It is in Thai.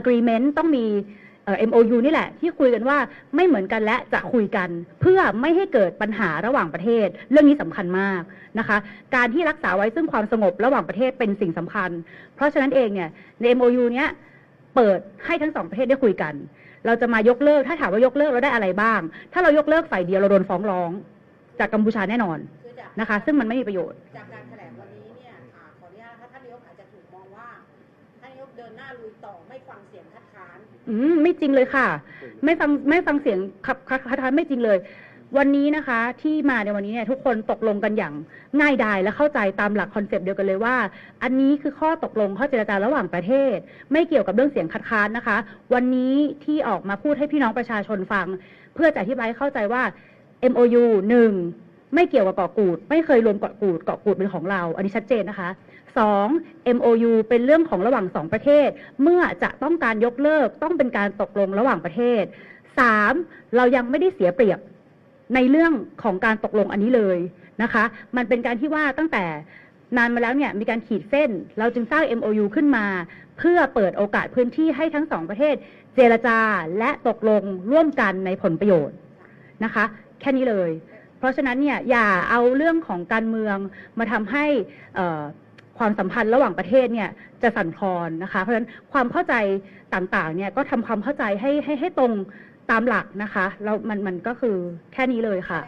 agreement ต้องมีเอ่อ MOU นี่แหละ ที่คุยกันว่าไม่เหมือนกันและจะคุยกัน เพื่อไม่ให้เกิดปัญหาระหว่างประเทศ เรื่องนี้สำคัญมากนะคะ การที่รักษาไว้ซึ่งความสงบระหว่างประเทศเป็นสิ่งสำคัญ เพราะฉะนั้นเองเนี่ยใน MOU เนี้ยเปิดให้ทั้งสองประเทศได้คุยกัน เราจะมายกเลิกถ้าถามว่ายกเลิกเราได้อะไรบ้าง ถ้าเรายกเลิกฝ่ายเดียวเราโดนฟ้องร้อง จากกัมพูชาแน่นอนนะคะ ซึ่งมันไม่มีประโยชน์ายกเดินหน้าลุยต่อไม่ฟังเสียงคัดค้านอืมไม่จริงเลยค่ะ ไม่ฟังไม่ฟังเสียงขับคัดค้านไม่จริงเลย วันนี้นะคะ ที่มาในวันนี้เนี่ยทุกคนตกลงกันอย่างง่ายดายและเข้าใจตามหลักคอนเซปต์เดียวกันเลยว่า อันนี้คือข้อตกลงข้อเจรจาระหว่างประเทศ ไม่เกี่ยวกับเรื่องเสียงคัดค้านนะคะ วันนี้ที่ออกมาพูดให้พี่น้องประชาชนฟัง เพื่อจะอธิบายให้เข้าใจว่า MOU หนึ่ง ไม่เกี่ยวกับเกาะกูด ไม่เคยรวมเกาะกูดเกาะกูดเป็นของเรา อันนี้ชัดเจนนะคะสอง MOU เป็นเรื่องของระหว่างสองประเทศ เมื่อจะต้องการยกเลิกต้องเป็นการตกลงระหว่างประเทศสามเรายังไม่ได้เสียเปรียบในเรื่องของการตกลงอันนี้เลยนะคะ มันเป็นการที่ว่าตั้งแต่นานมาแล้วเนี่ยมีการขีดเส้น เราจึงสร้าง MOU ขึ้นมา เพื่อเปิดโอกาสพื้นที่ให้ทั้งสองประเทศ เจรจาและตกลงร่วมกันในผลประโยชน์นะคะ แค่นี้เลย เพราะฉะนั้นเนี่ยอย่าเอาเรื่องของการเมืองมาทำให้ความสัมพันธ์ระหว่างประเทศเนี่ยจะสั่นคลอนนะคะ เพราะฉะนั้นความเข้าใจต่างๆเนี่ยก็ทำความเข้าใจให้ให้ให้ตรงตามหลักนะคะแล้วมันมันก็คือแค่นี้เลยค่ะ